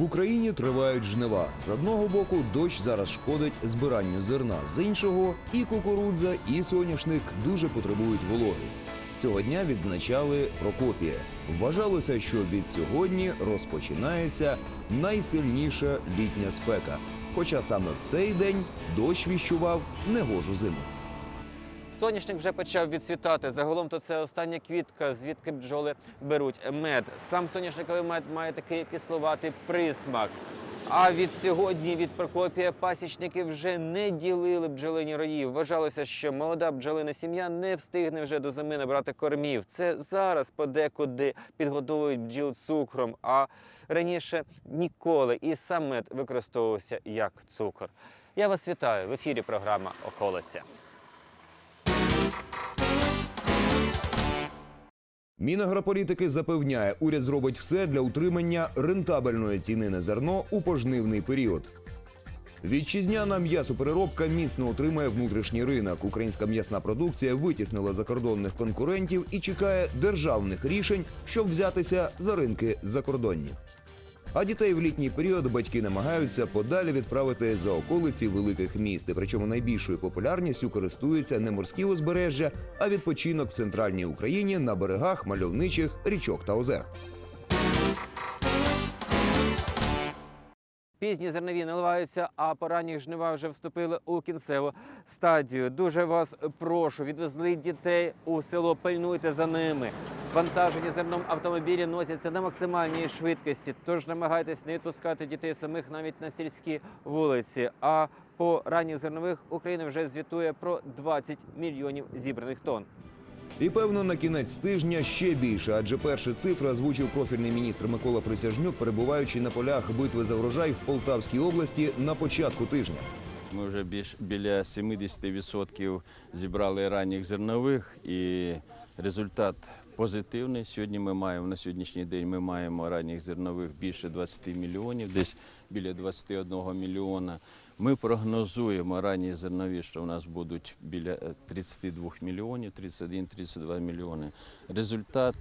В Україні тривають жнива. З одного боку, дощ зараз шкодить збиранню зерна, з іншого і кукурудза, і соняшник дуже потребують вологи. Цього дня відзначали Прокопія. Вважалося, що від сьогодні розпочинається найсильніша літня спека. Хоча саме в цей день дощ віщував негожу зиму. Соняшник вже почав відцвітати. Загалом то це остання квітка, звідки бджоли беруть мед. Сам соняшниковий мед має такий кисловатий присмак. А від сьогодні від Прокопія пасічники вже не ділили бджолині рої. Вважалося, що молода бджолина сім'я не встигне вже до зими набрати кормів. Це зараз подекуди підгодовують бджіл цукром, а раніше ніколи і сам мед використовувався як цукор. Я вас вітаю в ефірі. Програма Околиця. Мінагрополітики запевняє, уряд зробить все для утримання рентабельної ціни на зерно у пожнивний період. Вітчизняна м'ясопереробка міцно отримає внутрішній ринок. Українська м'ясна продукція витіснила закордонних конкурентів і чекає державних рішень, щоб взятися за ринки закордонні. А дітей в літній період батьки намагаються подалі відправити за околиці великих міст. І Причому найбільшою популярністю користуються не морські узбережжя, а відпочинок в центральній Україні на берегах мальовничих річок та озер. Пізні зернові наливаються, а поранні жнива вже вступили у кінцеву стадію. Дуже вас прошу, відвезли дітей у село, пильнуйте за ними. Вантажені зерном автомобілі носяться на максимальній швидкості, тож намагайтесь не відпускати дітей самих навіть на сільські вулиці. А по ранніх зернових Україна вже звітує про 20 мільйонів зібраних тонн. І певно на кінець тижня ще більше, адже перші цифри озвучив профільний міністр Микола Присяжнюк, перебуваючи на полях битви за врожай в Полтавській області на початку тижня. Ми вже більш біля 70% зібрали ранніх зернових і результат позитивний. Сьогодні ми маємо на сьогоднішній день ми маємо ранніх зернових більше 20 мільйонів, десь біля 21 мільйона. Ми прогнозуємо ранні зернові, що в нас будуть біля е, 32 мільйонів, 31-32 мільйони. Результат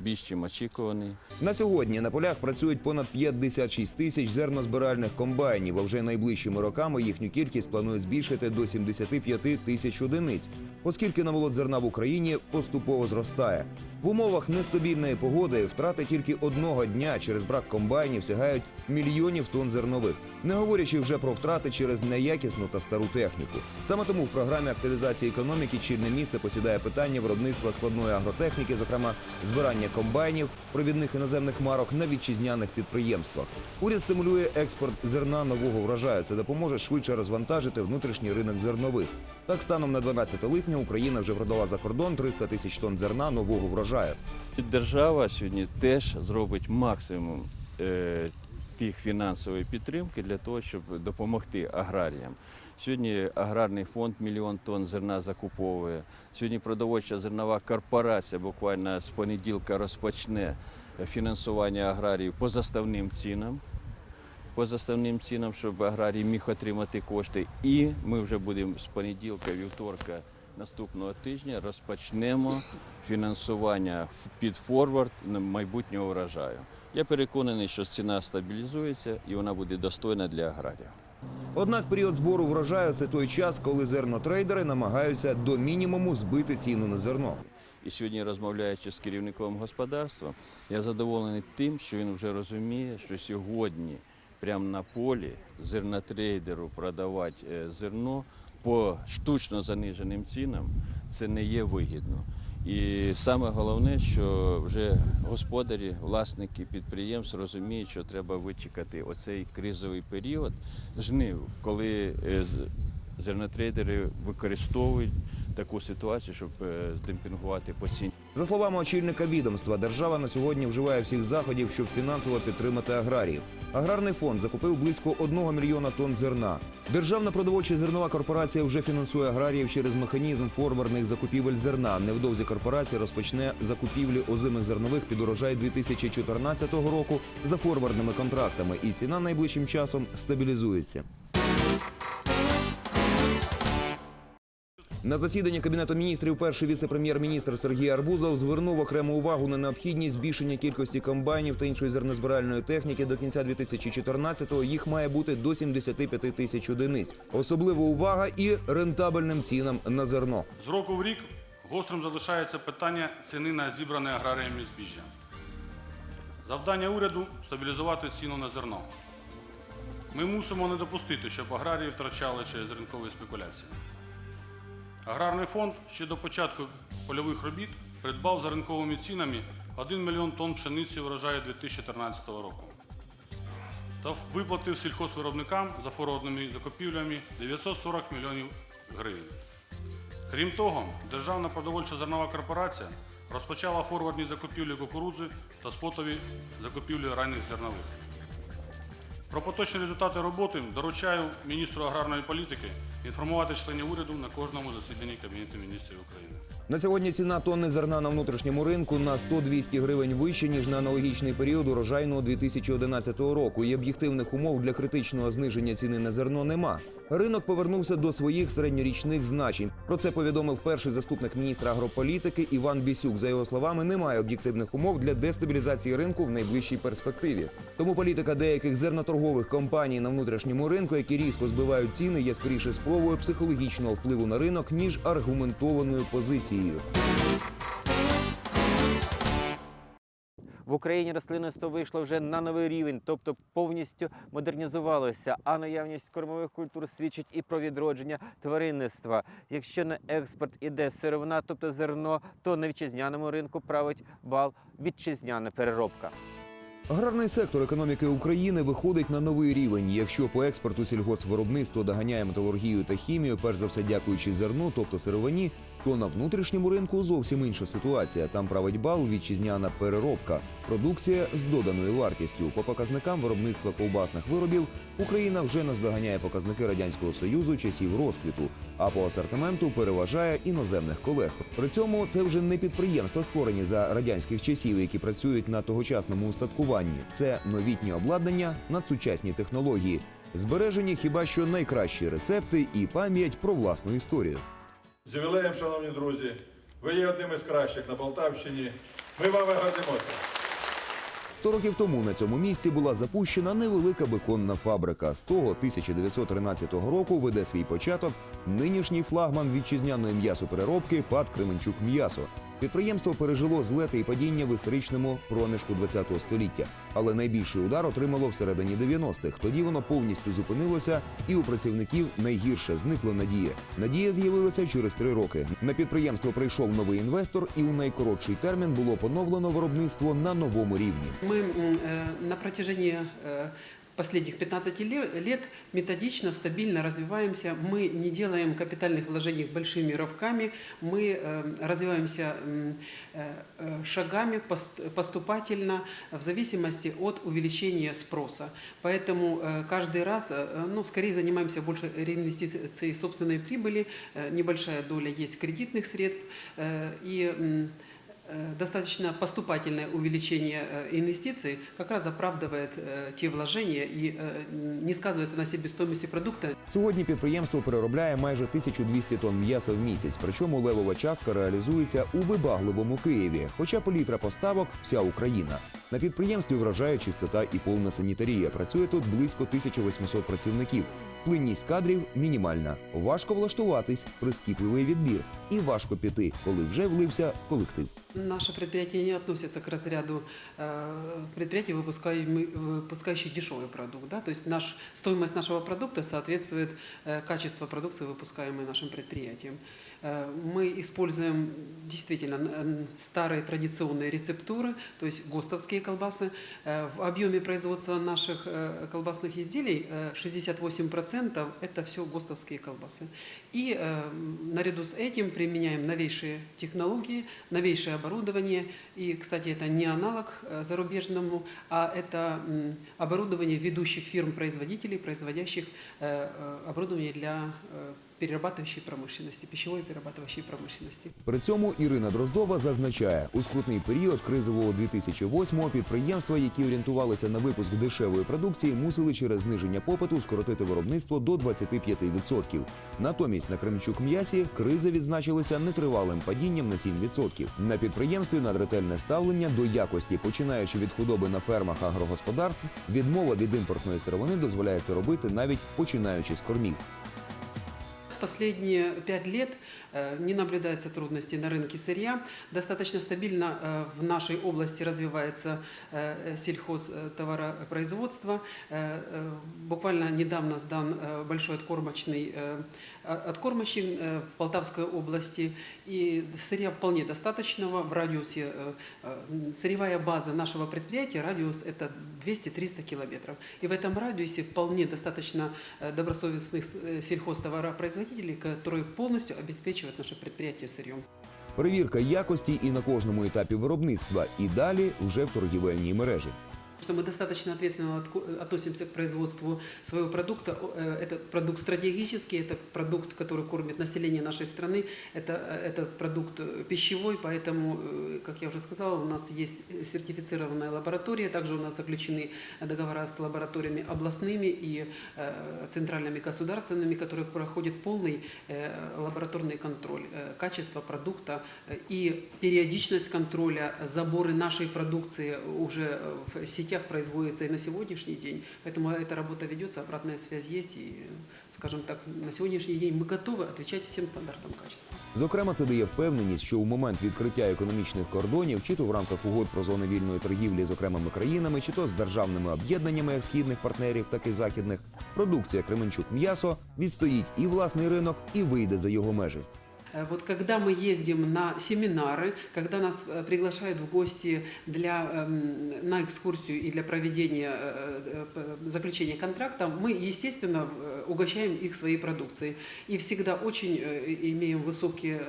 більш чим очікуваний. На сьогодні на полях працюють понад 56 тисяч зернозбиральних комбайнів. А вже найближчими роками їхню кількість планують збільшити до 75 тисяч одиниць, оскільки намолот зерна в Україні поступово зростає. В умовах нестабільної погоди втрати тільки одного дня через брак комбайнів сягають мільйонів тонн зернових, не говорячи вже про втрати через неякісну та стару техніку. Саме тому в програмі активізації економіки чільне місце посідає питання виробництва складної агротехніки, зокрема збирання комбайнів, провідних іноземних марок на вітчизняних підприємствах. Уряд стимулює експорт зерна нового врожаю. Це допоможе швидше розвантажити внутрішній ринок зернових. Так, станом на 12 липня Україна вже продала за кордон 300 тисяч тонн зерна нового врожаю. І Держава сьогодні теж зробить максимум е, тих фінансової підтримки для того, щоб допомогти аграріям. Сьогодні аграрний фонд мільйон тонн зерна закуповує. Сьогодні продовольча зернова корпорація буквально з понеділка розпочне фінансування аграріїв по заставним цінам. По заставним цінам, щоб аграрій міг отримати кошти. І ми вже будемо з понеділка, вівторка наступного тижня розпочнемо фінансування під форвард майбутнього врожаю. Я переконаний, що ціна стабілізується і вона буде достойна для аграрія. Однак період збору врожаю це той час, коли зернотрейдери намагаються до мінімуму збити ціну на зерно. І сьогодні, розмовляючи з керівником господарства, я задоволений тим, що він вже розуміє, що сьогодні прямо на полі зернотрейдеру продавати е, зерно по штучно заниженим цінам це не є вигідно. І саме головне, що вже господарі, власники підприємств розуміють, що треба вичекати оцей кризовий період жнив, коли е, зернотрейдери використовують таку ситуацію, щоб е, здемпінгувати по ціні. За словами очільника відомства, держава на сьогодні вживає всіх заходів, щоб фінансово підтримати аграріїв. Аграрний фонд закупив близько 1 мільйона тонн зерна. Державна продовольча зернова корпорація вже фінансує аграріїв через механізм форвардних закупівель зерна. Невдовзі корпорація розпочне закупівлі озимих зернових під урожай 2014 року за форвардними контрактами, і ціна найближчим часом стабілізується. На засіданні Кабінету міністрів перший віце-прем'єр-міністр Сергій Арбузов звернув окрему увагу на необхідність збільшення кількості комбайнів та іншої зернозбиральної техніки до кінця 2014-го. Їх має бути до 75 тисяч одиниць. Особлива увага і рентабельним цінам на зерно. З року в рік гострим залишається питання ціни на зібране аграріями збіжжя. Завдання уряду стабілізувати ціну на зерно. Ми мусимо не допустити, щоб аграрії втрачали через ринкові спекуляції. Аграрний фонд ще до початку польових робіт придбав за ринковими цінами 1 мільйон тонн пшениці врожаю 2014 року та виплатив сільхозвиробникам за форвардними закупівлями 940 мільйонів гривень. Крім того, Державна продовольча зернова корпорація розпочала форвардні закупівлі кукурудзи та спотові закупівлі ранніх зернових. Про поточні результати роботи доручаю міністру аграрної політики інформувати членів уряду на кожному засіданні Кабінету міністрів України. На сьогодні ціна тонни зерна на внутрішньому ринку на 100-200 гривень вище, ніж на аналогічний період урожайного 2011 року. І об'єктивних умов для критичного зниження ціни на зерно нема. Ринок повернувся до своїх середньорічних значень. Про це повідомив перший заступник міністра агрополітики Іван Бісюк. За його словами, немає об'єктивних умов для дестабілізації ринку в найближчій перспективі. Тому політика деяких зерноторгових компаній на внутрішньому ринку, які різко збивають ціни, є скоріше спробою психологічного впливу на ринок ніж аргументованою позицією. В Україні рослинництво вийшло вже на новий рівень, тобто повністю модернізувалося. А наявність кормових культур свідчить і про відродження тваринництва. Якщо на експорт іде сировина, тобто зерно, то на вітчизняному ринку править бал вітчизняна переробка. Аграрний сектор економіки України виходить на новий рівень. Якщо по експорту сільгоспвиробництво доганяє металургію та хімію, перш за все дякуючи зерну, тобто сировині, то на внутрішньому ринку зовсім інша ситуація. Там править бал вітчизняна переробка, продукція з доданою вартістю. По показникам виробництва ковбасних виробів Україна вже наздоганяє показники радянського союзу часів розквіту, а по асортименту переважає іноземних колег. При цьому це вже не підприємства, створені за радянських часів, які працюють на тогочасному устаткуванні. Це новітнє обладнання, надсучасні технології, збережені хіба що найкращі рецепти і пам'ять про власну історію. З ювілеєм, шановні друзі, ви є одним із кращих на Полтавщині. Ми вами гордимося. Сто років тому на цьому місці була запущена невелика беконна фабрика. З того 1913 року веде свій початок нинішній флагман вітчизняної м'ясопереробки ПАД Кременчук М'ясо. Підприємство пережило злети і падіння в історичному проміжку ХХ століття, але найбільший удар отримало всередині 90-х. Тоді воно повністю зупинилося, і у працівників найгірше зникла надія. Надія з'явилася через три роки. На підприємство прийшов новий інвестор, і у найкоротший термін було поновлено виробництво на новому рівні. Мы м, э, на протяжении э, последних 15 ле- лет методично, стабильно развиваемся. Мы не делаем капитальных вложений большими рывками, мы э, развиваемся э, э, шагами пост- поступательно в зависимости от увеличения спроса. Поэтому э, каждый раз, ну, скорее занимаемся больше реинвестицией собственной прибыли, небольшая доля есть кредитных средств и достаточно поступательное увеличение э, инвестиций как раз оправдывает э, те вложения и э, не сказывается на себестоимости продукта. Сьогодні підприємство переробляє майже 1200 тонн м'яса в місяць. Причому левова частка реалізується у вибагливому Києві. Хоча політра поставок вся Україна. На підприємстві вражає чистота і повна санітарія. Працює тут близько 1800 працівників. Плинність кадрів мінімальна. Важко влаштуватись, прискіпливий відбір. І важко піти, коли вже влився в колектив. Наше предприятие не относится к разряду э, предприятий, выпускаемый- выпускающих дешевый продукт. Да? То есть наш, стоимость нашего продукта соответствует э, качеству продукции, выпускаемой нашим предприятием. Э, Мы используем действительно старые традиционные рецептуры, то есть ГОСТовские колбасы. Э, В объеме производства наших э, колбасных изделий э, 68% это все ГОСТовские колбасы. И э, наряду с этим применяем новейшие технологии, новейшее оборудование. И, кстати, это не аналог э, зарубежному, а это оборудование ведущих фирм-производителей, производящих э, э, оборудование для э, перерабатывающей промышленности, пищевой и перерабатывающей промышленности. При цьому Ірина Дроздова зазначає, у скрутний період кризового 2008-го підприємства, які орієнтувалися на випуск дешевої продукції, мусили через зниження попиту скоротити виробництво до 25%. Натомість на Кремчук м'ясі криза відзначилася нетривалим падінням на 7%. На підприємстві надретельне ставлення до якості, починаючи від худоби на фермах агрогосподарств, відмова від імпортної сировини дозволяє це робити навіть починаючи з кормів. Последние пять лет не наблюдается трудностей на рынке сырья. Достаточно стабильно э, в нашей области развивается э, сельхозтоваропроизводство. Э, э, Буквально недавно сдан э, большой откормочный э, откормочный э, в Полтавской области. И сырья вполне достаточного в радиусе. э, э, Сырьевая база нашего предприятия, радиус это 200-300 километров. И в этом радиусе вполне достаточно э, добросовестных э, сельхозтоваропроизводителей, которые полностью обеспечивают наше предприятие сырьем. Перевірка якості і на кожному етапі виробництва, і далі вже в торгівельній мережі. Что мы достаточно ответственно относимся к производству своего продукта. Э, Это продукт стратегический, это продукт, который кормит население нашей страны, это, э, это продукт э, пищевой, поэтому, как я уже сказала, у нас есть сертифицированная лаборатория, также у нас заключены договора с лабораториями областными и центральными государственными, которые проходят полный лабораторный контроль качества продукта и периодичность контроля, заборы нашей продукции уже в сетях производятся и на сегодняшний день. Поэтому эта работа ведется, обратная связь есть. И, скажем так, на сегодняшний день мы готовы отвечать всем стандартам качества. Зокрема, це дає впевненість, що у момент відкриття економічних кордонів, чи то в рамках угод про зони вільної торгівлі з окремими країнами, чи то з державними об'єднаннями як східних партнерів, так і західних, продукція Кременчук м'ясо відстоїть і власний ринок, і вийде за його межі. Э, Вот когда мы ездим на семинары, когда нас э, приглашают в гости для, эм, на экскурсию и для проведения э, заключения контракта, мы, естественно, угощаем их своей продукцией. И всегда очень имеем высокие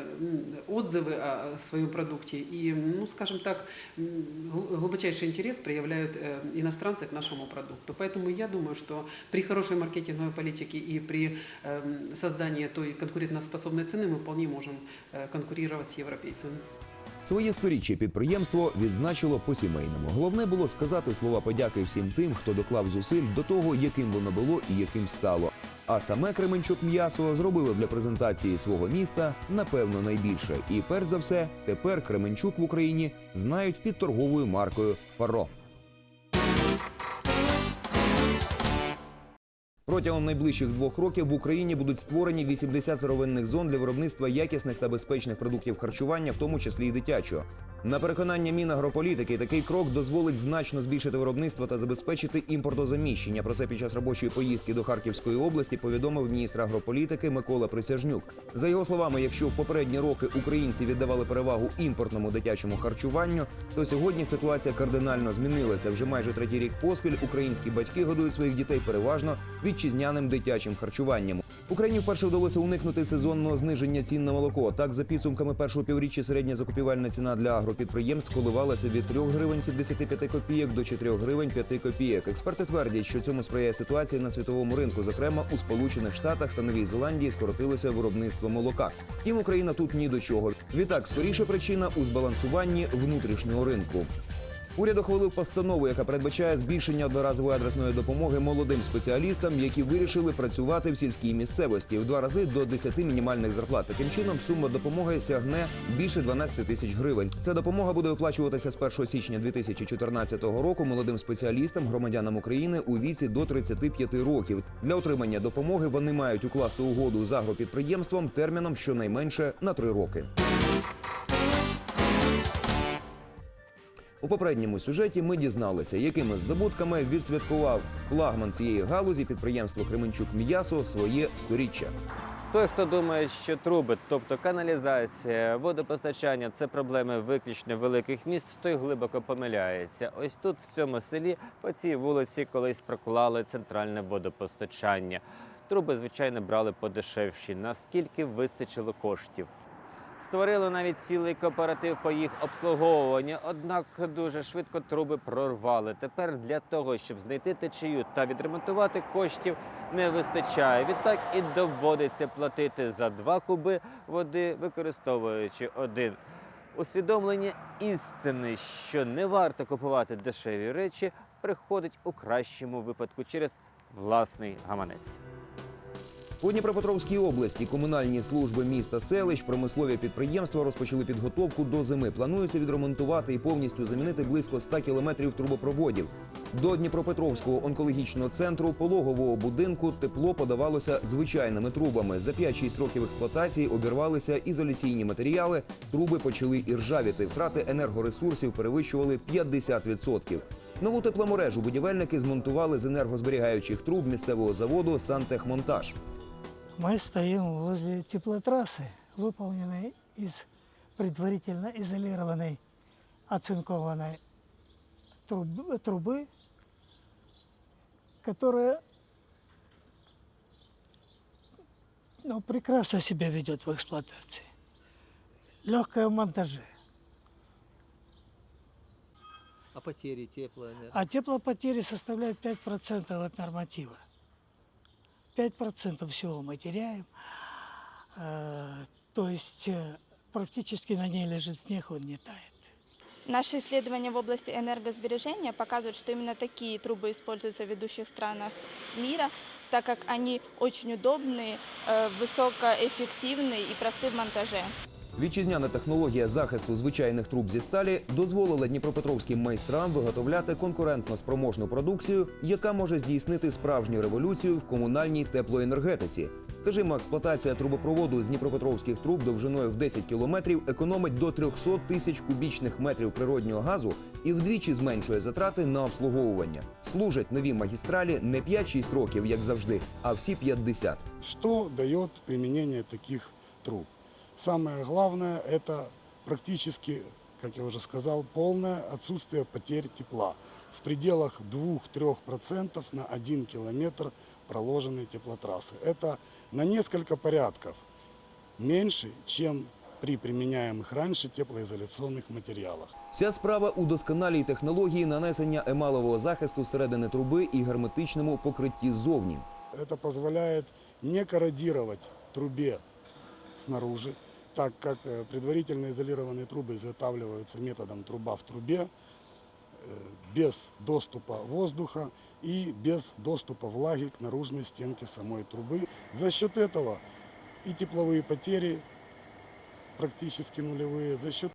отзывы о своем продукте. И, ну, скажем так, глубочайший интерес проявляют иностранцы к нашему продукту. Поэтому я думаю, что при хорошей маркетинговой политике и при эм, создании той конкурентоспособной цены мы вполне можем э, конкурировать с европейцами. Своє сторіччя підприємство відзначило по-сімейному. Головне було сказати слова подяки всім тим, хто доклав зусиль до того, яким воно було і яким стало. А саме Кременчук м'ясо зробило для презентації свого міста напевно найбільше. І перш за все, тепер Кременчук в Україні знають під торговою маркою Фаро. Протягом найближчих двох років в Україні будуть створені 80 сировинних зон для виробництва якісних та безпечних продуктів харчування, в тому числі і дитячого. На переконання Мінагрополітики, такий крок дозволить значно збільшити виробництво та забезпечити імпортозаміщення. Про це під час робочої поїздки до Харківської області повідомив міністр агрополітики Микола Присяжнюк. За його словами, якщо в попередні роки українці віддавали перевагу імпортному дитячому харчуванню, то сьогодні ситуація кардинально змінилася. Вже майже третій рік поспіль українські батьки годують своїх дітей переважно вітчизняним дитячим харчуванням. Україні вперше вдалося уникнути сезонного зниження цін на молоко. Так, за підсумками першого півріччя середня закупівельна ціна для агропідприємств коливалася від 3 гривень 75 копійок до 4 гривень 5 копійок. Експерти твердять, що цьому сприяє ситуація на світовому ринку. Зокрема, у Сполучених Штатах та Новій Зеландії скоротилося виробництво молока. Втім, Україна тут ні до чого. Відтак, скоріше причина у збалансуванні внутрішнього ринку. Уряд ухвалив постанову, яка передбачає збільшення одноразової адресної допомоги молодим спеціалістам, які вирішили працювати в сільській місцевості в два рази до 10 мінімальних зарплат. Таким чином сума допомоги сягне більше 12 тисяч гривень. Ця допомога буде виплачуватися з 1 січня 2014 року молодим спеціалістам, громадянам України у віці до 35 років. Для отримання допомоги вони мають укласти угоду з агропідприємством терміном щонайменше на три роки. У попередньому сюжеті ми дізналися, якими здобутками відсвяткував флагман цієї галузі підприємство Кременчук М'ясо своє сторіччя. Той, хто думає, що труби, тобто каналізація, водопостачання це проблеми виключно великих міст, той глибоко помиляється. Ось тут, в цьому селі, по цій вулиці, колись проклали центральне водопостачання. Труби, звичайно, брали подешевші, наскільки вистачило коштів. Створили навіть цілий кооператив по їх обслуговуванню, однак дуже швидко труби прорвали. Тепер для того, щоб знайти течію та відремонтувати коштів, не вистачає. Відтак і доводиться платити за два куби води, використовуючи один. Усвідомлення істини, що не варто купувати дешеві речі, приходить у кращому випадку через власний гаманець. У Дніпропетровській області комунальні служби міста селищ, промислові підприємства розпочали підготовку до зими. Планується відремонтувати і повністю замінити близько 100 кілометрів трубопроводів. До Дніпропетровського онкологічного центру пологового будинку тепло подавалося звичайними трубами. За 5-6 років експлуатації обірвалися ізоляційні матеріали. Труби почали іржавіти. Втрати енергоресурсів перевищували 50%. Нову тепломережу будівельники змонтували з енергозберігаючих труб місцевого заводу Сантехмонтаж. Мы стоим возле теплотрассы, выполненной из предварительно изолированной оцинкованной труб- трубы, которая ну, прекрасно себя ведет в эксплуатации. Легкая в монтаже. А потери теплоэнергии? А теплопотери составляют 5% от норматива. 5% всего мы теряем. Э, То есть э, практически на ней лежит снег, он не тает. Наши исследования в области энергосбережения показывают, что именно такие трубы используются в ведущих странах мира, так как они очень удобные, э, высокоэффективные и просты в монтаже. Вітчизняна технологія захисту звичайних труб зі сталі дозволила дніпропетровським майстрам виготовляти конкурентно спроможну продукцію, яка може здійснити справжню революцію в комунальній теплоенергетиці. Скажімо, експлуатація трубопроводу з дніпропетровських труб довжиною в 10 кілометрів економить до 300 тисяч кубічних метрів природнього газу і вдвічі зменшує затрати на обслуговування. Служать нові магістралі не 5-6 років, як завжди, а всі 50. Что дает применение таких труб? Самое главное – это практически, как я уже сказал, полное отсутствие потерь тепла. В пределах 2-3% на 1 километр проложенной теплотрассы. Это на несколько порядков меньше, чем при применяемых раньше теплоизоляционных материалах. Вся справа у досконалій технології нанесення емалового захисту середини труби і герметичному покритті ззовні. Это позволяет не корродировать трубе снаружи, так как э, предварительно изолированные трубы изготавливаются методом труба в трубе, э, без доступа воздуха и без доступа влаги к наружной стенке самой трубы. За счет этого и тепловые потери практически нулевые, за счет